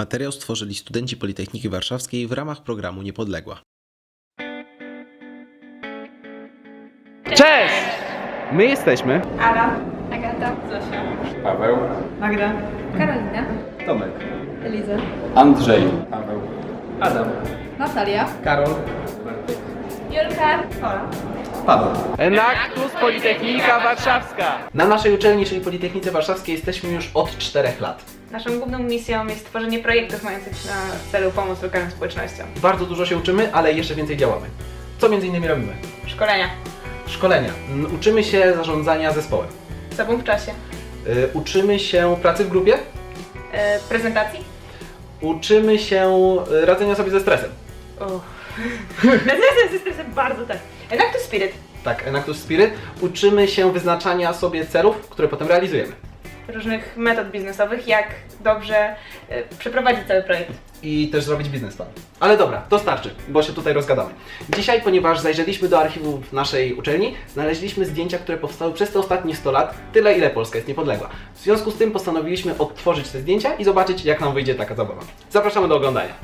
Materiał stworzyli studenci Politechniki Warszawskiej w ramach programu Niepodległa. Cześć! My jesteśmy. Ala, Agata, Zosia, Paweł, Magda. Karolina, Tomek, Eliza, Andrzej, Paweł, Adam, Natalia, Karol, Julka, Ola. Paweł. Enactus Politechnika Warszawska. Na naszej uczelni, czyli Politechnice Warszawskiej, jesteśmy już od 4 lat. Naszą główną misją jest tworzenie projektów mających na celu pomóc lokalnym społecznościom. Bardzo dużo się uczymy, ale jeszcze więcej działamy. Co między innymi robimy? Szkolenia. Szkolenia. N- Uczymy się zarządzania zespołem. Sobą w czasie. Y, Uczymy się pracy w grupie. E, prezentacji. Uczymy się y, radzenia sobie ze stresem. Prezentacja ze stresem bardzo tak. Enactus Spirit. Tak, Enactus Spirit. Uczymy się wyznaczania sobie celów, które potem realizujemy. Różnych metod biznesowych, jak dobrze e, przeprowadzić cały projekt. i też zrobić biznesplan. Ale dobra, to starczy, bo się tutaj rozgadamy. Dzisiaj, ponieważ zajrzeliśmy do archiwów naszej uczelni, znaleźliśmy zdjęcia, które powstały przez te ostatnie 100 lat, tyle ile Polska jest niepodległa. W związku z tym postanowiliśmy odtworzyć te zdjęcia i zobaczyć, jak nam wyjdzie taka zabawa. Zapraszamy do oglądania.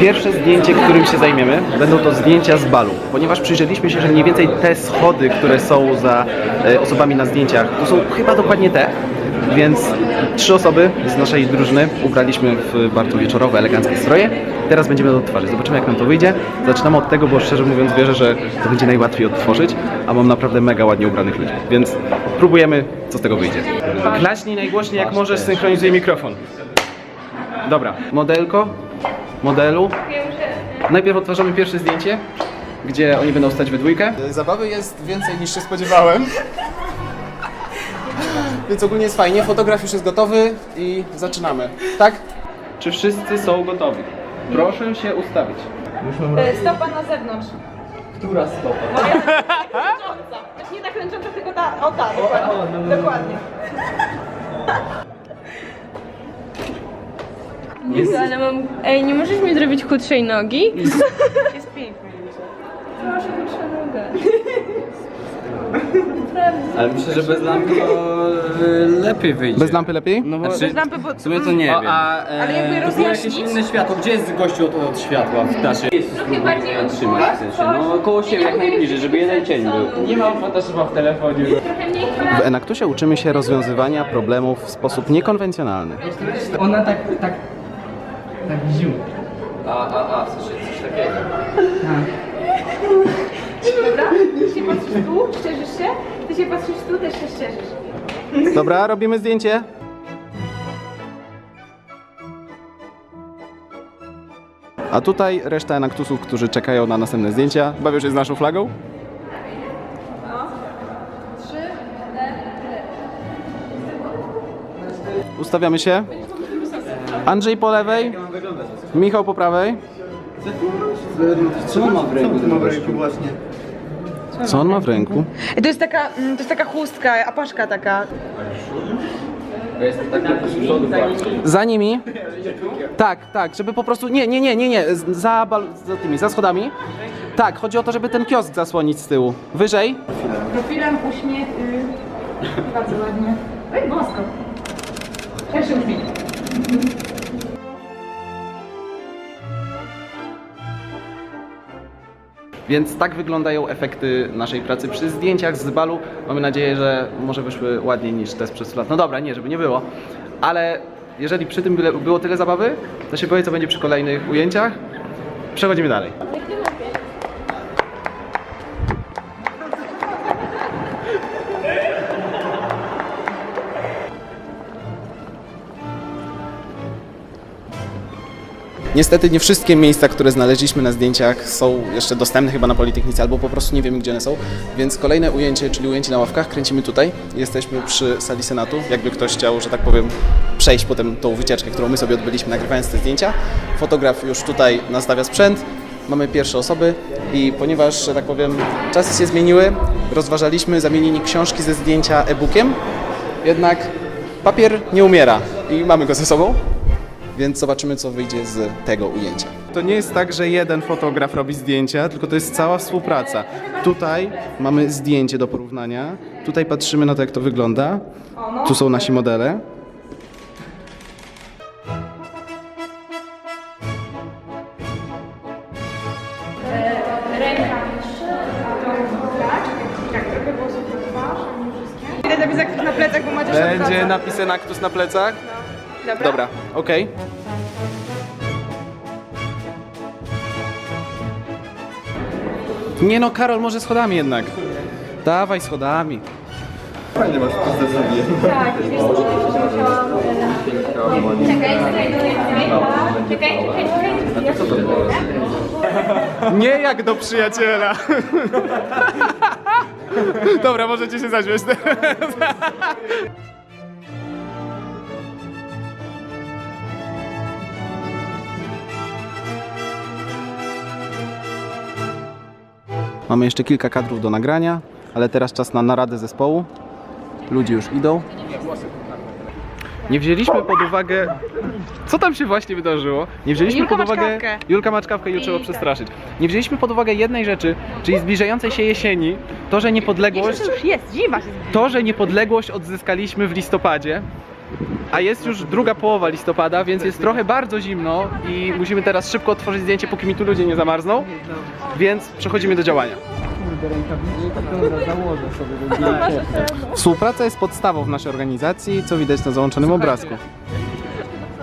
Pierwsze zdjęcie, którym się zajmiemy, będą to zdjęcia z balu, ponieważ przyjrzeliśmy się, że mniej więcej te schody, które są za e, osobami na zdjęciach, to są chyba dokładnie te, więc trzy osoby z naszej drużyny ubraliśmy w bardzo wieczorowe, eleganckie stroje. Teraz będziemy to odtwarzać. Zobaczymy, jak nam to wyjdzie. Zaczynamy od tego, bo szczerze mówiąc wierzę, że to będzie najłatwiej odtworzyć, a mam naprawdę mega ładnie ubranych ludzi. Więc próbujemy, co z tego wyjdzie. Klaśnij najgłośniej, jak możesz, synchronizuj mikrofon. Dobra, modelko, modelu. Najpierw odtwarzamy pierwsze zdjęcie, gdzie oni będą stać we dwójkę. Zabawy jest więcej niż się spodziewałem. Więc ogólnie jest fajnie. Fotograf już jest gotowy i zaczynamy. Tak? Czy wszyscy są gotowi? Proszę się ustawić. E, stopa na zewnątrz. Która stopa? Znaczy nie ta kręcząca, tylko ta, o ta, dokładnie. dokładnie. Jezu, ale mam... Ej, nie możesz mi zrobić chudszej nogi? Jest pięknie. Proszę, chudsza noga. Ale myślę, że bez lampy to y, lepiej wyjdzie. Bez lampy lepiej? No bo Bez lampy, bo... w sumie to nie wiem. A, e, Ale jakby to było rozjaśnić? jakieś inne światło. Gdzie jest gościu od, od światła w naszej... Trochę bardziej Trzymać w sensie. No koło siebie jak najbliżej, żeby jeden cień był. Nie mam Photoshopa w telefonie. W Enaktusie uczymy się rozwiązywania problemów w sposób niekonwencjonalny. Ona tak, tak, tak ziu. A, a, a, coś, coś takiego. Dobra, ty się patrzysz tu, szczerzysz się, ty się patrzysz tu, też się szczerzysz. Dobra, robimy zdjęcie. A tutaj reszta Enaktusów, którzy czekają na następne zdjęcia. Bawią się z naszą flagą? Ustawiamy się. Andrzej po lewej, Michał po prawej. Co on ma w ręku? ten gościu? Co on ma w ręku? To jest taka, mm, to jest taka chustka, apaszka taka. Tak. Za nimi. Tak, tak, żeby po prostu. Nie, nie, nie, nie, nie. z- Za, bal... za tymi, za schodami. Tak, chodzi o to, żeby ten kiosk zasłonić z tyłu. Wyżej. Profilem uśmiech. Bardzo ładnie. Oj, bosko. Też się uśmiech. Więc tak wyglądają efekty naszej pracy przy zdjęciach z balu. Mamy nadzieję, że może wyszły ładniej niż te sprzed lat. No dobra, nie, żeby nie było. Ale jeżeli przy tym było tyle zabawy, to się boję, co będzie przy kolejnych ujęciach. Przechodzimy dalej. Niestety nie wszystkie miejsca, które znaleźliśmy na zdjęciach są jeszcze dostępne chyba na Politechnice, albo po prostu nie wiemy gdzie one są. Więc kolejne ujęcie, czyli ujęcie na ławkach, kręcimy tutaj. Jesteśmy przy sali Senatu. Jakby ktoś chciał, że tak powiem, przejść potem tą wycieczkę, którą my sobie odbyliśmy nagrywając te zdjęcia. Fotograf już tutaj nastawia sprzęt. Mamy pierwsze osoby i ponieważ, że tak powiem, czasy się zmieniły, rozważaliśmy zamienienie książki ze zdjęcia e-bookiem. Jednak papier nie umiera i mamy go ze sobą więc zobaczymy, co wyjdzie z tego ujęcia. To nie jest tak, że jeden fotograf robi zdjęcia, tylko to jest cała współpraca. Tutaj mamy zdjęcie do porównania, tutaj patrzymy na to, jak to wygląda, tu są nasi modele, ręka jeszcze, a tak trochę na twarz, na plecach, Będzie napisany aktus na plecach? Dobra. Dobra, okej. Nie no, Karol, może schodami jednak. Dawaj schodami. Tak, wiesz co, że musiałam... e, Czekaj, znajduję Czekaj, czekaj, czekaj. Nie jak do przyjaciela. Dobra, możecie się zaśmiać teraz. Mamy jeszcze kilka kadrów do nagrania, ale teraz czas na naradę zespołu. Ludzie już idą. Nie wzięliśmy pod uwagę. Co tam się właśnie wydarzyło? Nie wzięliśmy Julka pod uwagę. czkawkę. Julka ma czkawkę i ją trzeba przestraszyć. Nie wzięliśmy pod uwagę jednej rzeczy, czyli zbliżającej się jesieni, to, że niepodległość. już jest, zima się To, że niepodległość odzyskaliśmy w listopadzie, a jest już druga połowa listopada, więc jest trochę bardzo zimno i musimy teraz szybko otworzyć zdjęcie, póki mi tu ludzie nie zamarzną, więc przechodzimy do działania. Współpraca jest podstawą w naszej organizacji, co widać na załączonym obrazku.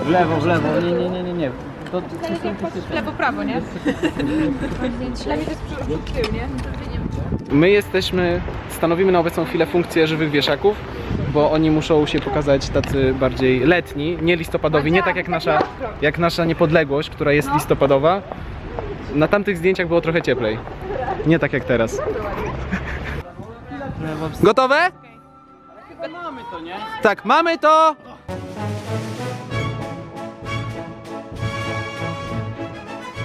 W lewo, w lewo, nie, nie, nie, nie, nie. To, Lewo, prawo, nie? My jesteśmy, stanowimy na obecną chwilę funkcję żywych wieszaków, bo oni muszą się pokazać tacy bardziej letni, nie listopadowi, nie tak jak nasza, jak nasza niepodległość, która jest listopadowa. Na tamtych zdjęciach było trochę cieplej. Nie tak jak teraz. Gotowe? mamy to, nie? Tak, mamy to!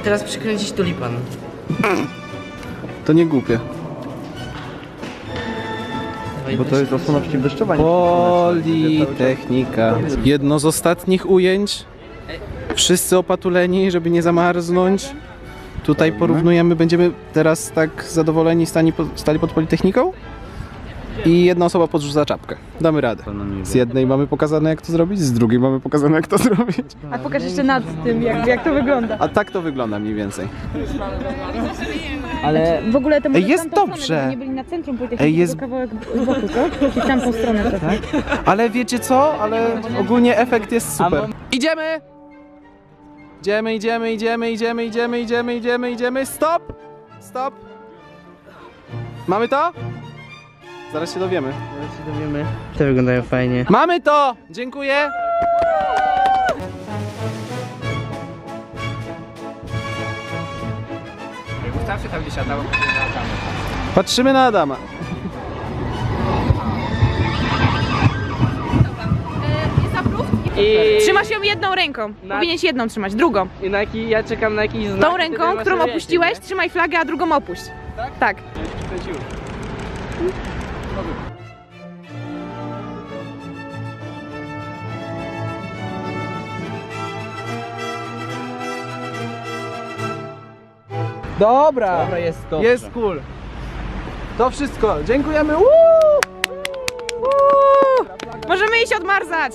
Teraz przykręcić tulipan. To nie głupie. Bo to jest osłona przeciwdeszczowa. Politechnika. Jedno z ostatnich ujęć. Wszyscy opatuleni, żeby nie zamarznąć. Tutaj porównujemy, będziemy teraz tak zadowoleni stani, po- stali pod Politechniką. I jedna osoba podrzuca czapkę. Damy radę. Z jednej mamy pokazane jak to zrobić, z drugiej mamy pokazane jak to zrobić. A pokaż jeszcze nad tym, jak, jak to wygląda. A tak to wygląda mniej więcej. Ale W ogóle to Ej, może jest w tamtą dobrze. Stronę, nie byli na centrum Politechniki, Ej, Ej, jest- jest... kawałek z boku, co? Czyli tamtą stronę trochę. Ale wiecie co? Ale ogólnie efekt jest super. Idziemy! Idziemy, idziemy, idziemy, idziemy, idziemy, idziemy, idziemy, idziemy. Stop! Stop! Mamy to? Zaraz się dowiemy. dowiemy. Te wyglądają fajnie. Mamy to! Dziękuję! Tam gdzieś siadał. Patrzymy na Adama. I, Trzymasz ją jedną ręką. Powinieneś jedną trzymać, drugą. I na jaki, ja czekam na jakiś znak. Tą ręką, którą opuściłeś, nie? trzymaj flagę, a drugą opuść. Tak. Dobra! Dobra, jest dobrze. Jest cool. To wszystko. Dziękujemy. Woo! Możemy iść odmarzać.